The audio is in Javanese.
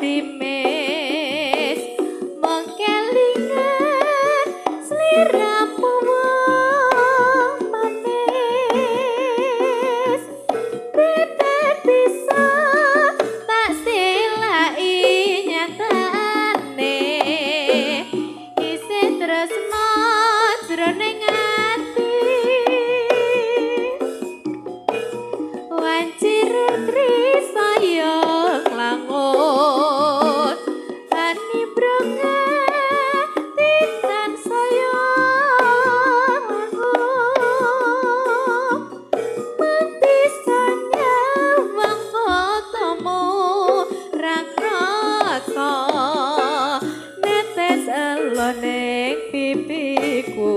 rimes mengkelingan selera pomo manis beta bisa tak silai nyatane. Isi terus mojro nengati wancir rindri kula pipiku.